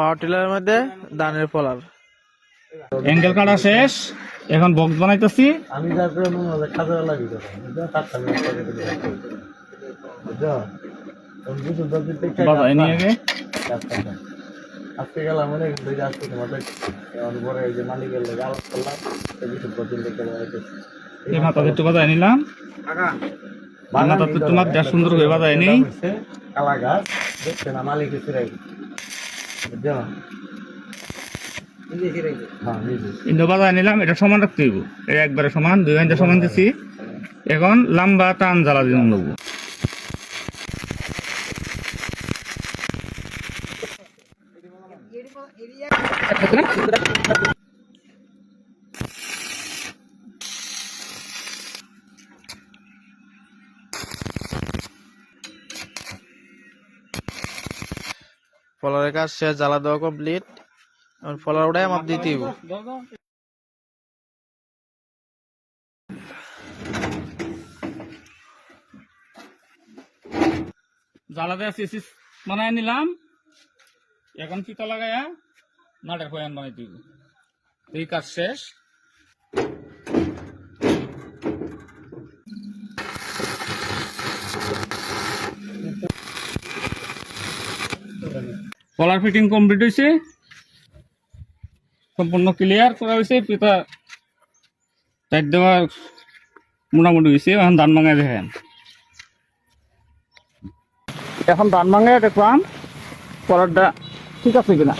পাওয়ার টিলারের মধ্যে ধানের ফলার অ্যাঙ্গেল কাটা শেষ। এখন বক্স বানাইতেছি। আমি মনে হলো খাজা লাগি। আজকে গেলাম কিন্তু যে তোমাদের পরে যে মালিকের লেগে আলাপ করলাম মাথা একটু নিলাম। তোমার যা সুন্দর করে বাজাই নি কালা গাছ দেখছে না মালিক বুঝছ হ্যাঁ নিলাম এটা সমান রাখতে হইব। এটা একবারে সমান দুই ঘণ্টা সমান দিছি। এখন লম্বা টান জ্বালা দিয়ে দিলাম লাগবো ফলারের কাজ শেষ, জ্বালা দেওয়া কমপ্লিট ফলার ওটাই আমার দিতে হইব জ্বালা দেওয়া সিসি বানাই নিলাম। এখন ফিতা লাগাইয়া নাটের পয়ান বানাই দিব। এই কাজ শেষ। কলার ফিটিং কমপ্লিট হয়েছে সম্পূর্ণ ক্লিয়ার করা হয়েছে পিতা টাইট দেওয়া মোটামুটি হয়েছে এখন ধান ভাঙায় দেখেন। এখন ধান ভাঙায় দেখলাম কলারটা ঠিক আছে কিনা।